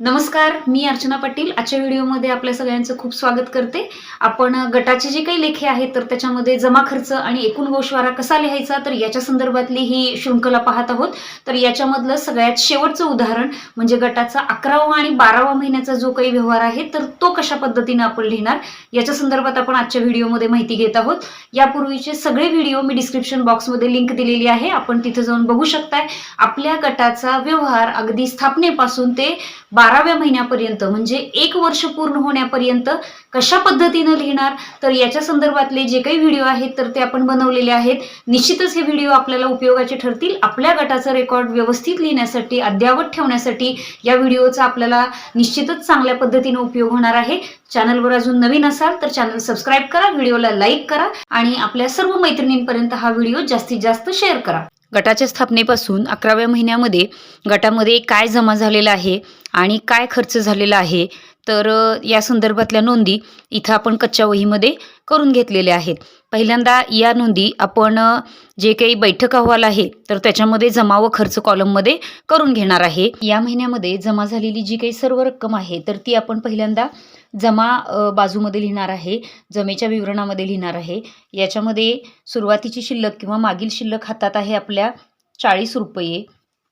नमस्कार मी अर्चना पाटील. आजच्या व्हिडिओमध्ये आपल्या सगळ्यांचं खूप स्वागत करते. आपण गटाचे जे काही लेखे आहेत तर त्याच्यामध्ये जमा खर्च आणि एकूण गोषवारा कसा लिहायचा तर याच्या संदर्भातली ही शृंखला पाहत आहोत. तर याच्यामधलं सगळ्यात शेवटचं उदाहरण म्हणजे गटाचा अकरावा आणि बारावा महिन्याचा जो काही व्यवहार आहे तर तो कशा पद्धतीने आपण लिहिणार याच्या संदर्भात आपण आजच्या व्हिडिओमध्ये माहिती घेत आहोत. यापूर्वीचे सगळे व्हिडिओ मी डिस्क्रिप्शन बॉक्समध्ये लिंक दिलेली आहे. आपण तिथे जाऊन बघू शकताय. आपल्या गटाचा व्यवहार अगदी स्थापनेपासून ते बाराव्या महिन्यापर्यंत म्हणजे एक वर्ष पूर्ण होण्यापर्यंत कशा पद्धतीनं लिहिणार? तर याच्या संदर्भातले जे काही व्हिडिओ आहेत तर ते आपण बनवलेले आहेत. निश्चितच हे व्हिडिओ आपल्याला उपयोगाचे ठरतील. आपल्या गटाचा रेकॉर्ड व्यवस्थित लिहिण्यासाठी अद्ययावत ठेवण्यासाठी या व्हिडिओचा आपल्याला निश्चितच चांगल्या पद्धतीने उपयोग होणार आहे. चॅनलवर अजून नवीन असाल तर चॅनल सबस्क्राईब करा व्हिडिओला लाईक करा आणि आपल्या सर्व मैत्रिणींपर्यंत हा व्हिडिओ जास्तीत जास्त शेअर करा. गटाच्या स्थापनेपासून अकराव्या महिन्यामध्ये गटामध्ये काय जमा झालेलं आहे आणि काय खर्च झालेला आहे तर या संदर्भातल्या नोंदी इथं आपण कच्च्या वहीमध्ये करून घेतलेल्या आहेत. पहिल्यांदा या नोंदी आपण जे काही बैठक अहवाल आहे तर त्याच्यामध्ये जमा व खर्च कॉलममध्ये करून घेणार आहे. या महिन्यामध्ये जमा झालेली जी काही सर्व रक्कम आहे तर ती आपण पहिल्यांदा जमा बाजूमध्ये लिहिणार आहे जमेच्या विवरणामध्ये लिहिणार आहे. याच्यामध्ये सुरुवातीची शिल्लक किंवा मागील शिल्लक हातात आहे आपल्या चाळीस रुपये.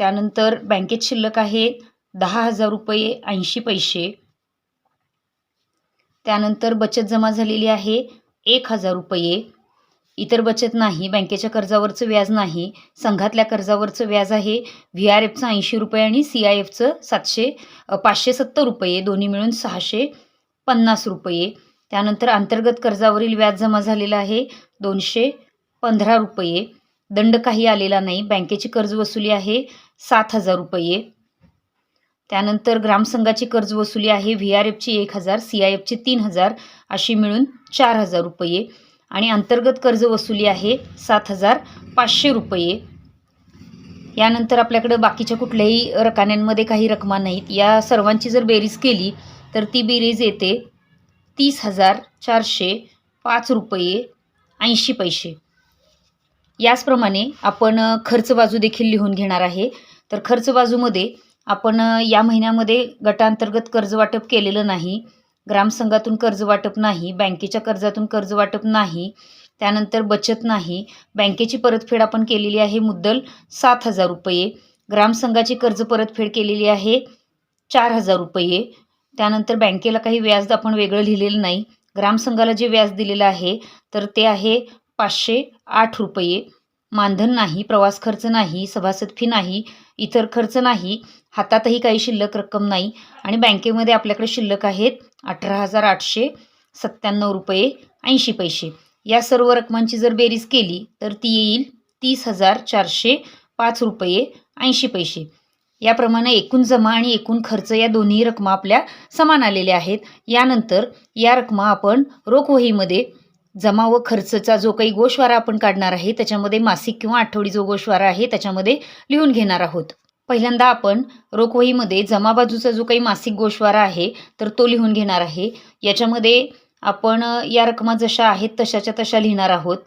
त्यानंतर बँकेत शिल्लक आहे दहा हजार रुपये ऐंशी पैसे. त्यानंतर बचत जमा झालेली आहे एक हजार रुपये. इतर बचत नाही बँकेच्या कर्जावरचं व्याज नाही संघातल्या कर्जावरचं व्याज आहे. व्ही आर एफचं ऐंशी रुपये आणि सी आय एफचं सातशे पाचशे सत्तर रुपये दोन्ही मिळून सहाशे पन्नास रुपये. त्यानंतर अंतर्गत कर्जावरील व्याज जमा झालेलं आहे दोनशे पंधरा रुपये. दंड काही आलेला नाही बँकेची कर्ज वसुली आहे सात हजार रुपये. त्यानंतर ग्रामसंघाची कर्ज वसुली आहे. व्ही आर एफची एक हजार सी आय एफची तीन हजार अशी मिळून चार हजार रुपये. आणि अंतर्गत कर्ज वसुली आहे सात हजार पाचशे रुपये. यानंतर आपल्याकडं बाकीच्या कुठल्याही रकान्यांमध्ये काही रकमा नाहीत. या सर्वांची जर बेरीज केली तर ती बेरीज येते तीस हजार चारशे पाच रुपये ऐंशी पैसे. याचप्रमाणे आपण खर्च बाजू देखील लिहून घेणार आहे. तर खर्च बाजूमध्ये आपण या महिन्यामध्ये गटांतर्गत कर्ज वाटप केलेलं नाही ग्रामसंघातून कर्ज वाटप नाही बँकेच्या कर्जातून कर्ज वाटप नाही त्यानंतर बचत नाही बँकेची परतफेड आपण केलेली आहे मुद्दल सात हजार रुपये ग्रामसंघाची कर्ज परतफेड केलेली आहे चार हजार रुपये त्यानंतर बँकेला काही व्याज आपण वेगळं लिहिलेलं नाही ग्रामसंघाला जे व्याज दिलेलं आहे तर ते आहे पाचशे आठ रुपये मानधन नाही प्रवास खर्च नाही सभासद फी नाही इतर खर्च नाही हातातही काही शिल्लक रक्कम नाही आणि बँकेमध्ये आपल्याकडे शिल्लक आहेत अठरा हजार आठशे सत्त्याण्णव रुपये ऐंशी पैसे. या सर्व रकमांची जर बेरीज केली तर ती येईल तीस हजार चारशे पाच रुपये ऐंशी पैसे. याप्रमाणे एकूण जमा आणि एकूण खर्च या दोन्ही रकमा आपल्या समान आलेल्या आहेत. यानंतर या रकमा आपण रोखवहीमध्ये जमा व खर्चचा जो काही गोषवारा आपण काढणार आहे त्याच्यामध्ये मासिक किंवा आठवडी जो गोषवारा आहे त्याच्यामध्ये लिहून घेणार आहोत. पहिल्यांदा आपण रोखवहीमध्ये जमा बाजूचा जो काही मासिक गोषवारा आहे तर तो लिहून घेणार आहे. याच्यामध्ये आपण या रकमा जशा आहेत तशाच्या तशा लिहिणार आहोत.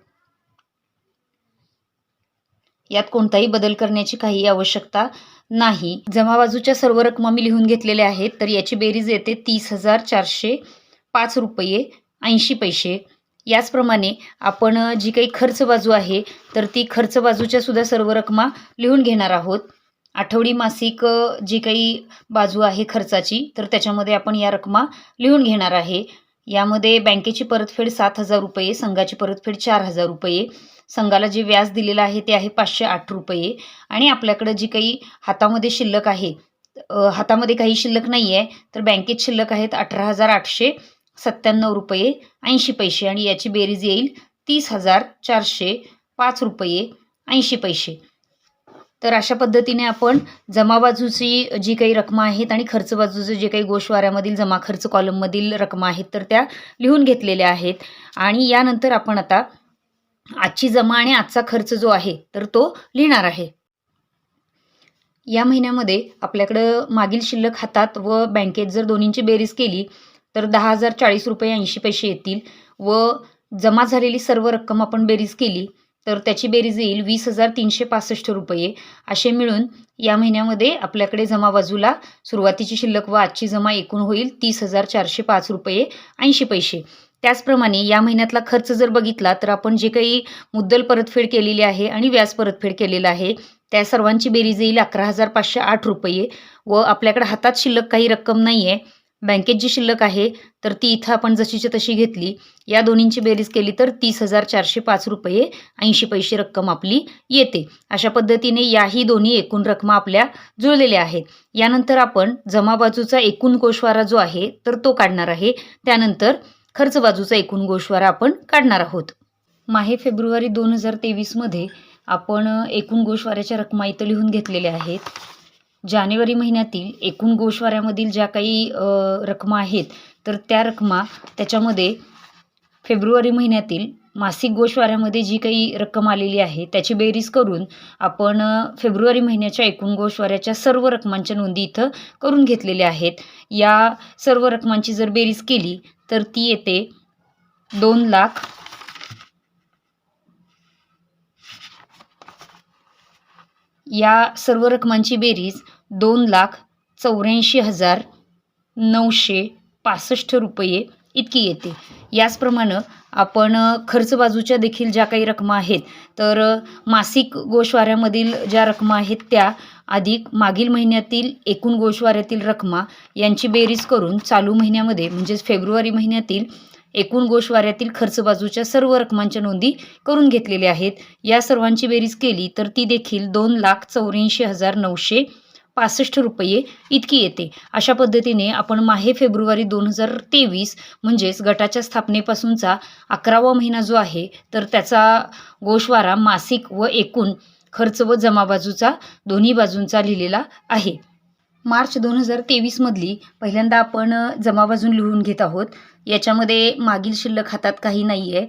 यात कोणताही बदल करण्याची काही आवश्यकता नाही. जमा बाजूच्या सर्व रकमा मी लिहून घेतलेल्या आहेत तर याची बेरीज येते तीस हजार चारशे पाच रुपये ऐंशी पैसे. याचप्रमाणे आपण जी काही खर्च बाजू आहे तर ती खर्च बाजूच्या सुद्धा सर्व रकमा लिहून घेणार आहोत. आठवडी मासिक जी काही बाजू आहे खर्चाची तर त्याच्यामध्ये आपण या रकमा लिहून घेणार आहे. यामध्ये बँकेची परतफेड सात हजार रुपये संघाची परतफेड चार हजार रुपये संघाला जे व्याज दिलेलं आहे ते आहे पाचशे आठ रुपये आणि आपल्याकडं जी काही हातामध्ये शिल्लक आहे हातामध्ये काही शिल्लक नाही आहे तर बँकेत शिल्लक आहेत अठरा हजार आठशे सत्त्याण्णव रुपये ऐंशी पैसे आणि याची बेरीज येईल तीस हजार चारशे पाच रुपये ऐंशी पैसे. तर अशा पद्धतीने आपण जमा बाजूची जी काही रकमा आहेत आणि खर्च बाजूचं जे काही गोशवाऱ्यामधील जमा खर्च कॉलममधील रकमा आहेत तर त्या लिहून घेतलेल्या आहेत. आणि यानंतर आपण आता आजची जमा आणि आजचा खर्च जो आहे तर तो लिहिणार आहे. या महिन्यामध्ये आपल्याकडं मागील शिल्लक हातात व बँकेत जर दोन्हींची बेरीज केली तर दहा हजार चाळीस रुपये ऐंशी पैसे येतील व जमा झालेली सर्व रक्कम आपण बेरीज केली तर त्याची बेरीज येईल वीस हजार तीनशे पासष्ट रुपये. असे मिळून या महिन्यामध्ये आपल्याकडे जमा बाजूला सुरुवातीची शिल्लक व आजची जमा एकूण होईल तीस हजार चारशे पाच रुपये ऐंशी पैसे. त्याचप्रमाणे या महिन्यातला खर्च जर बघितला तर आपण जे काही मुद्दल परतफेड केलेली आहे आणि व्याज परतफेड केलेलं आहे त्या सर्वांची बेरीज येईल अकरा हजार पाचशे आठ रुपये व आपल्याकडे हातात शिल्लक काही रक्कम नाही आहे बँकेत जी शिल्लक आहे तर ती इथं आपण जशीची तशी घेतली. या दोन्हींची बेरीज केली तर तीस हजार चारशे पाच रुपये ऐंशी पैसे रक्कम आपली येते. अशा पद्धतीने याही दोन्ही एकूण रकमा आपल्या जुळलेल्या आहेत. यानंतर आपण जमा बाजूचा एकूण गोषवारा जो आहे तर तो काढणार आहे. त्यानंतर खर्च बाजूचा एकूण गोषवारा आपण काढणार आहोत. माहे फेब्रुवारी दोन हजार तेवीसमध्ये आपण एकूण गोषवाऱ्याच्या रकमा इथं लिहून घेतलेल्या आहेत. जानेवारी महिन्यातील एकूण गोषवाऱ्यामधील ज्या काही रकमा आहेत तर त्या रकमा त्याच्यामध्ये फेब्रुवारी महिन्यातील मासिक गोषवाऱ्यामध्ये जी काही रक्कम आलेली आहे त्याची बेरीज करून आपण फेब्रुवारी महिन्याच्या एकूण गोषवाऱ्याच्या सर्व रकमांच्या नोंदी इथं करून घेतलेल्या आहेत. या सर्व रकमांची जर बेरीज केली तर ती येते दोन लाख या सर्व रकमांची बेरीज दोन लाख चौऱ्याऐंशी हजार नऊशे पासष्ट रुपये इतकी येते. याचप्रमाणे आपण खर्च बाजूच्या देखील ज्या काही रकमा आहेत तर मासिक गोशवाऱ्यामधील ज्या रकमा आहेत त्या अधिक मागील महिन्यातील एकूण गोषवाऱ्यातील रकमा यांची बेरीज करून चालू महिन्यामध्ये म्हणजेच फेब्रुवारी महिन्यातील एकूण गोषवाऱ्यातील खर्च बाजूच्या सर्व रकमांच्या नोंदी करून घेतलेल्या आहेत. या सर्वांची बेरीज केली तर ती देखील दोन लाख चौऱ्याऐंशी हजार नऊशे पासष्ट रुपये इतकी येते. अशा पद्धतीने आपण माहे फेब्रुवारी दोन हजार तेवीस म्हणजेच गटाच्या स्थापनेपासूनचा अकरावा महिना जो आहे तर त्याचा गोषवारा मासिक व एकूण खर्च व जमाबाजूचा दोन्ही बाजूंचा लिहिलेला आहे. मार्च दोन हजार तेवीसमधली पहिल्यांदा आपण जमाबाजून लिहून घेत आहोत. याच्यामध्ये मागील शिल्लक हातात काही नाही आहे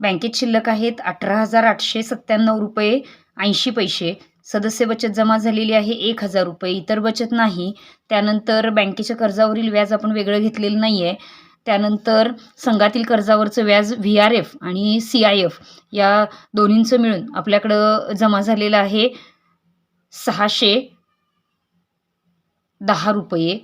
बँकेत शिल्लक आहेत अठरा हजार आठशे सत्त्याण्णव रुपये ऐंशी पैसे. सदस्य बचत जमा झालेली आहे एक हजार रुपये. इतर बचत नाही. त्यानंतर बँकेच्या कर्जावरील व्याज आपण वेगळं घेतलेलं नाही आहे त्यानंतर संघातील कर्जावरचं व्याज व्ही आर एफ आणि सी आय एफ या दोन्हींचं मिळून आपल्याकडं जमा झालेलं आहे सहाशे दहा रुपये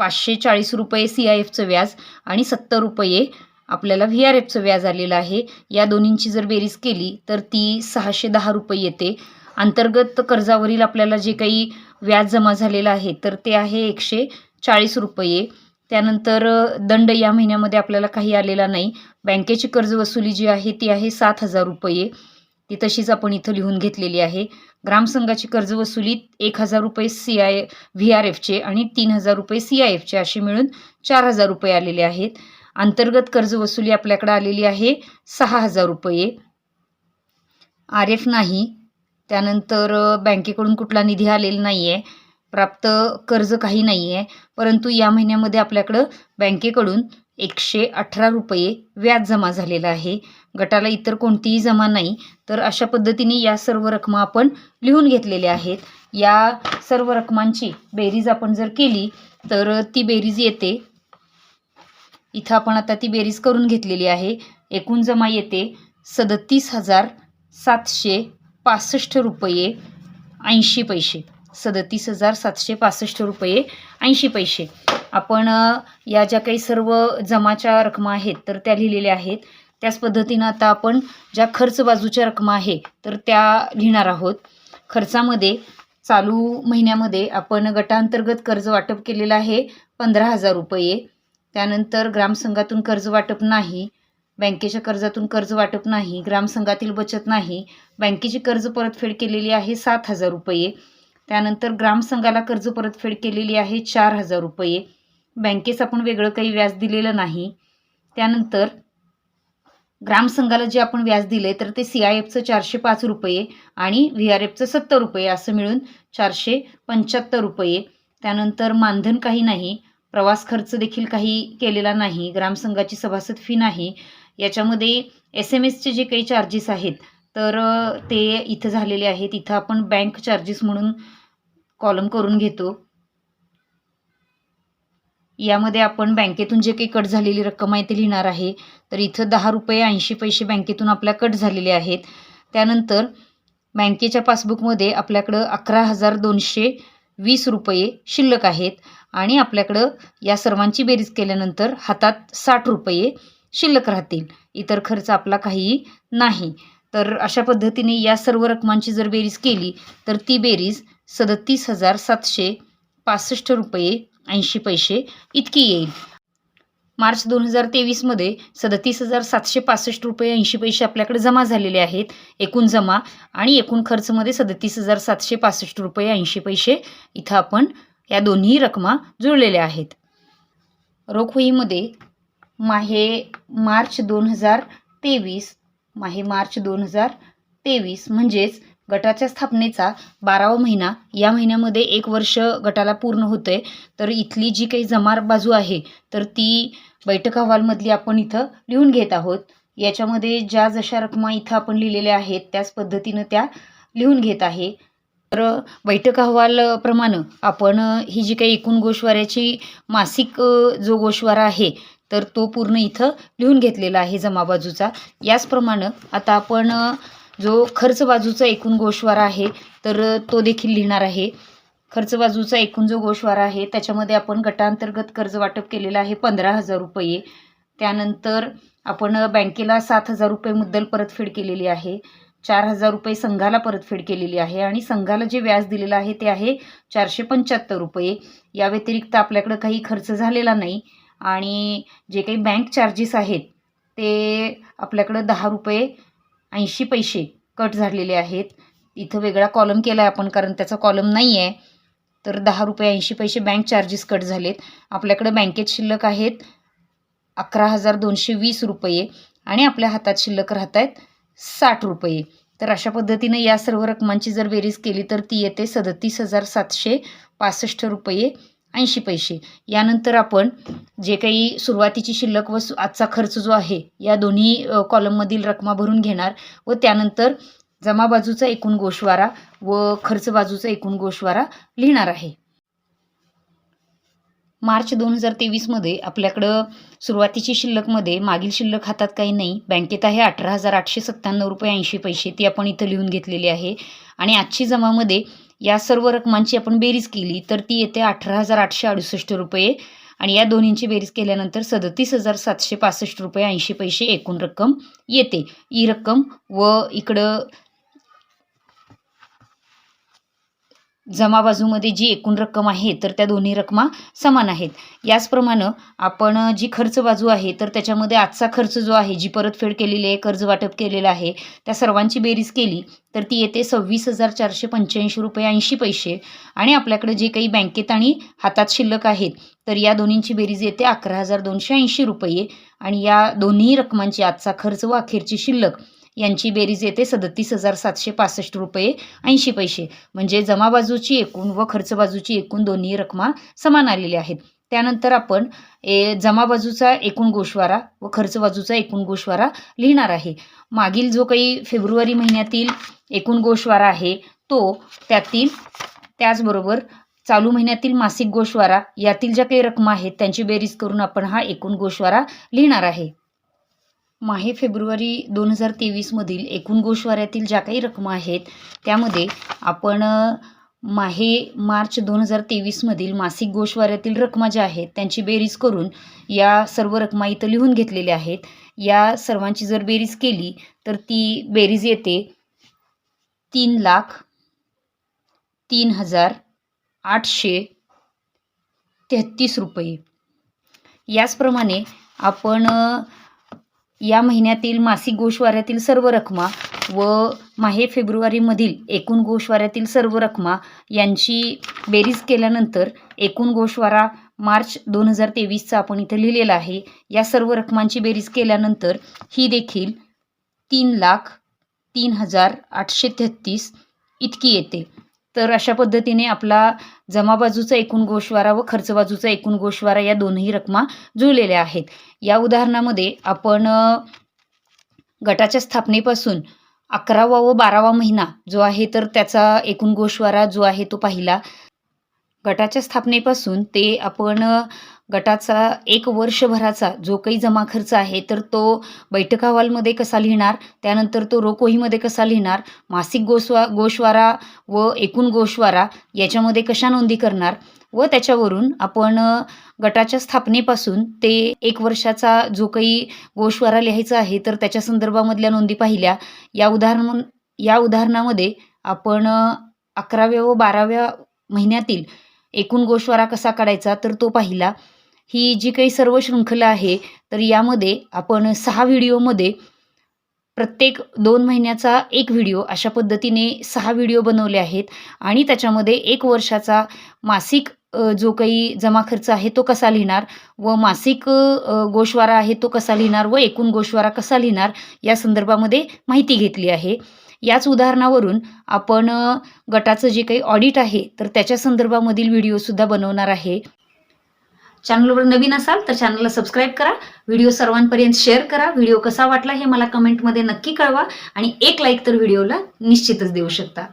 पाचशे चाळीस रुपये सी आय एफचं व्याज आणि सत्तर रुपये आपल्याला व्ही आर एफचं व्याज आलेलं आहे. या दोन्हींची जर बेरीज केली तर ती सहाशे दहा रुपये येते. अंतर्गत कर्जावरील आपल्याला जे काही व्याज जमा झालेलं आहे तर ते आहे एकशे चाळीस रुपये. त्यानंतर दंड या महिन्यामध्ये आपल्याला काही आलेला नाही. बँकेची कर्ज वसुली जी आहे ती आहे सात हजार रुपये. ती तशीच आपण इथं लिहून घेतलेली आहे. ग्रामसंघाची कर्ज वसुली एक हजार रुपये सी आय व्ही आर एफचे आणि तीन हजार रुपये सी आय एफचे असे मिळून चार हजार रुपये आलेले आहेत. अंतर्गत कर्ज वसुली आपल्याकडे आलेली आहे सहा हजार रुपये. आर एफ नाही. त्यानंतर बँकेकडून कुठला निधी आलेला नाही आहे प्राप्त कर्ज काही नाही आहे परंतु या महिन्यामध्ये आपल्याकडं बँकेकडून एकशे अठरा रुपये व्याज जमा झालेलं आहे. गटाला इतर कोणतीही जमा नाही. तर अशा पद्धतीने या सर्व रकमा आपण लिहून घेतलेल्या आहेत. या सर्व रकमांची बेरीज आपण जर केली तर ती बेरीज येते. इथं आपण आता ती बेरीज करून घेतलेली आहे. एकूण जमा येते सदतीस हजार सातशे पासष्ट रुपये ऐंशी पैसे. सदतीस हजार सातशे पासष्ट रुपये ऐंशी पैसे. आपण या ज्या काही सर्व जमाच्या रकमा आहेत तर त्या लिहिलेल्या आहेत. त्याच पद्धतीनं आता आपण ज्या खर्च बाजूच्या रकमा आहे तर त्या लिहिणार आहोत. खर्चामध्ये चालू महिन्यामध्ये आपण गटांतर्गत कर्ज वाटप केलेलं आहे पंधरा हजार रुपये. त्यानंतर ग्रामसंघातून कर्ज वाटप नाही बँकेच्या कर्जातून कर्ज वाटप नाही ग्रामसंघातील बचत नाही बँकेची कर्ज परतफेड केलेली आहे सात हजार रुपये. त्यानंतर ग्रामसंघाला कर्ज परतफेड केलेली आहे चार हजार रुपये. बँकेस आपण वेगळं काही व्याज दिलेलं नाही. त्यानंतर ग्रामसंघाला जे आपण व्याज दिले तर ते सी आय एफचं चारशे पाच रुपये आणि व्ही आर एफचं सत्तर रुपये असं मिळून चारशे पंच्याहत्तर रुपये. त्यानंतर मानधन काही नाही प्रवास खर्च देखील काही केलेला नाही ग्रामसंघाची सभासद फी नाही याच्यामध्ये एस एम एसचे जे काही चार्जेस आहेत तर ते इथं झालेले आहेत. इथं आपण बँक चार्जेस म्हणून कॉलम करून घेतो. यामध्ये आपण बँकेतून जे काही कट झालेली रक्कम आहे ते लिहिणार आहे. तर इथं दहा रुपये ऐंशी पैसे बँकेतून आपल्या कट झालेले आहेत. त्यानंतर बँकेच्या पासबुकमध्ये आपल्याकडं अकरा हजार दोनशे वीस रुपये शिल्लक आहेत. आणि आपल्याकडं या सर्वांची बेरीज केल्यानंतर हातात साठ रुपये शिल्लक राहतील. इतर खर्च आपला काही नाही. तर अशा पद्धतीने या सर्व रकमांची जर बेरीज केली तर ती बेरीज सदतीस हजार सातशे पासष्ट रुपये ऐंशी पैसे इतकी येईल. मार्च दोन हजार तेवीसमध्ये सदतीस हजार सातशे पासष्ट रुपये ऐंशी पैसे आपल्याकडे जमा झालेले आहेत. एकूण जमा आणि एकूण खर्चमध्ये सदतीस हजार सातशे पासष्ट रुपये ऐंशी पैसे इथं आपण या दोन्ही रकमा जुळलेल्या आहेत. रोखवहीमध्ये माहे मार्च दोन हजार तेवीस. माहे मार्च दोन हजार तेवीस म्हणजेच गटाच्या स्थापनेचा बारावा महिना. या महिन्यामध्ये एक वर्ष गटाला पूर्ण होतं आहे तर इथली जी काही जमा बाजू आहे तर ती बैठक अहवालमधली आपण इथं लिहून घेत आहोत. याच्यामध्ये ज्या जशा रकमा इथं आपण लिहिलेल्या आहेत त्याच पद्धतीनं त्या लिहून घेत आहे. तर बैठक अहवालप्रमाणे आपण ही जी काही एकूण गोशवाऱ्याची मासिक जो गोषवारा आहे तर तो पूर्ण इथं लिहून घेतलेला आहे जमा बाजूचा याचप्रमाणे आता आपण जो खर्च बाजूचा एकूण गोशवारा आहे तर तो देखील लिहिणार आहे. खर्च बाजूचा एकूण जो गोशवारा आहे त्याच्यामध्ये आपण गटांतर्गत कर्ज वाटप केलेलं आहे पंधरा हजार रुपये. त्यानंतर आपण बँकेला सात हजार रुपये मुद्दल परतफेड केलेली आहे. चार हजार रुपये संघाला परतफेड केलेली आहे आणि संघाला जे व्याज दिलेलं आहे ते आहे चारशे पंच्याहत्तर रुपये. या व्यतिरिक्त आपल्याकडं काही खर्च झालेला नाही. आणि जे काही बँक चार्जेस आहेत ते आपल्याकडं दहा रुपये ऐंशी पैसे कट झालेले आहेत. इथं वेगळा कॉलम केला आहे आपण कारण त्याचा कॉलम नाही आहे तर दहा रुपये ऐंशी पैसे बँक चार्जेस कट झालेत. आपल्याकडं बँकेत शिल्लक आहेत अकरा हजार दोनशे वीस रुपये आणि आपल्या हातात शिल्लक राहत आहेत साठ रुपये. तर अशा पद्धतीनं या सर्व रकमांची जर बेरीज केली तर ती येते सदतीस हजार सातशे पासष्ट रुपये. ऐंशी पैसे. यानंतर आपण जे काही सुरुवातीची शिल्लक व सु- आजचा खर्च जो आहे या दोन्ही कॉलममधील रकमा भरून घेणार व त्यानंतर जमा बाजूचा एकूण गोषवारा व खर्च बाजूचा एकूण गोषवारा लिहिणार आहे. मार्च दोन हजार तेवीसमध्ये आपल्याकडं सुरुवातीची शिल्लकमध्ये मागील शिल्लक हातात काही नाही बँकेत आहे अठरा हजार आठशे सत्त्याण्णव रुपये ऐंशी पैसे ती आपण इथं लिहून घेतलेली आहे. आणि आजची जमामध्ये या सर्व रकमांची आपण बेरीज केली तर ती येते अठरा हजार आठशे अडुसष्ट रुपये. आणि या दोन्हींची बेरीज केल्यानंतर सदतीस हजार सातशे पासष्ट रुपये ऐंशी पैसे एकूण रक्कम येते. ही रक्कम व इकडं जमा बाजूमध्ये जी एकूण रक्कम आहे तर त्या दोन्ही रकमा समान आहेत. याचप्रमाणे आपण जी खर्च बाजू आहे तर त्याच्यामध्ये आजचा खर्च जो आहे जी परतफेड केलेली आहे कर्ज वाटप केलेलं आहे त्या सर्वांची बेरीज केली तर ती येते सव्वीस हजार चारशे पंच्याऐंशी रुपये ऐंशी पैसे. आणि आपल्याकडे जे काही बँकेत आणि हातात शिल्लक आहेत तर या दोन्हींची बेरीज येते अकरा हजार दोनशे ऐंशी रुपये. आणि या दोन्ही रकमांची आजचा खर्च व अखेरची शिल्लक यांची बेरीज येते सदतीस हजार सातशे पासष्ट रुपये ऐंशी पैसे. म्हणजे जमा बाजूची एकूण व खर्च बाजूची एकूण दोन्ही रकमा समान आलेल्या आहेत. त्यानंतर आपण ए जमा बाजूचा एकूण गोषवारा व खर्च बाजूचा एकूण गोषवारा लिहिणार आहे. मागील जो काही फेब्रुवारी महिन्यातील एकूण गोषवारा आहे तो त्यातील त्याचबरोबर चालू महिन्यातील मासिक गोषवारा यातील ज्या काही रकमा आहेत त्यांची बेरीज करून आपण हा एकूण गोषवारा लिहिणार आहे. माहे फेब्रुवारी दोन हजार तेवीसमधील एकूण गोषवाऱ्यातील ज्या काही रकमा आहेत त्यामध्ये आपण माहे मार्च दोन हजार तेवीसमधील मासिक गोषवाऱ्यातील रकमा ज्या आहेत त्यांची बेरीज करून या सर्व रकमा इथं लिहून घेतलेल्या आहेत. या सर्वांची जर बेरीज केली तर ती बेरीज येते तीन लाख तीन हजार आठशे तेहतीस रुपये. याचप्रमाणे आपण या महिन्यातील मासिक गोषवाऱ्यातील सर्व रकमा व माहे फेब्रुवारीमधील एकूण गोषवाऱ्यातील सर्व रकमा यांची बेरीज केल्यानंतर एकूण गोषवारा मार्च दोन हजार तेवीसचा आपण इथं लिहिलेला आहे. या सर्व रकमांची बेरीज केल्यानंतर ही देखील तीन लाख तीन हजार आठशे तेहत्तीस इतकी येते. तर अशा पद्धतीने आपला जमा बाजूचा एकूण गोषवारा व खर्च बाजूचा एकूण गोषवारा या दोन्ही रकमा जुळलेल्या आहेत. या उदाहरणामध्ये आपण गटाच्या स्थापनेपासून अकरावा व बारावा महिना जो आहे तर त्याचा एकूण गोषवारा जो आहे तो पाहिला. गटाच्या स्थापनेपासून ते आपण गटाचा एक वर्षभराचा जो काही जमा खर्च आहे तर तो बैठक अहवालमध्ये कसा लिहिणार? त्यानंतर तो रोखवहीमध्ये कसा लिहिणार? मासिक गोस्वा गोशवारा व एकूण गोषवारा याच्यामध्ये कशा नोंदी करणार? व त्याच्यावरून आपण गटाच्या स्थापनेपासून ते एक वर्षाचा जो काही गोशवारा लिहायचा आहे तर त्याच्या संदर्भामधल्या नोंदी पाहिल्या. या उदाहरण या उदाहरणामध्ये आपण अकराव्या व बाराव्या महिन्यातील एकूण गोशवारा कसा काढायचा तर तो पाहिला. ही जी काही सर्व शृंखला आहे तर यामध्ये आपण सहा व्हिडिओमध्ये प्रत्येक दोन महिन्याचा एक व्हिडिओ अशा पद्धतीने सहा व्हिडिओ बनवले आहेत आणि त्याच्यामध्ये एक वर्षाचा मासिक जो काही जमा खर्च आहे तो कसा लिहिणार व मासिक गोशवारा आहे तो कसा लिहिणार व एकूण गोशवारा कसा लिहिणार या संदर्भामध्ये माहिती घेतली आहे. याच उदाहरणावरून आपण गटाचं जे काही ऑडिट आहे तर त्याच्या संदर्भामधील व्हिडिओसुद्धा बनवणार आहे. चॅनलवर नवीन असाल तर चॅनलला सबस्क्राईब करा. व्हिडिओ सर्वांपर्यंत शेअर करा. व्हिडिओ कसा वाटला हे मला कमेंटमध्ये नक्की कळवा. आणि एक लाईक तर व्हिडिओला निश्चितच देऊ शकता.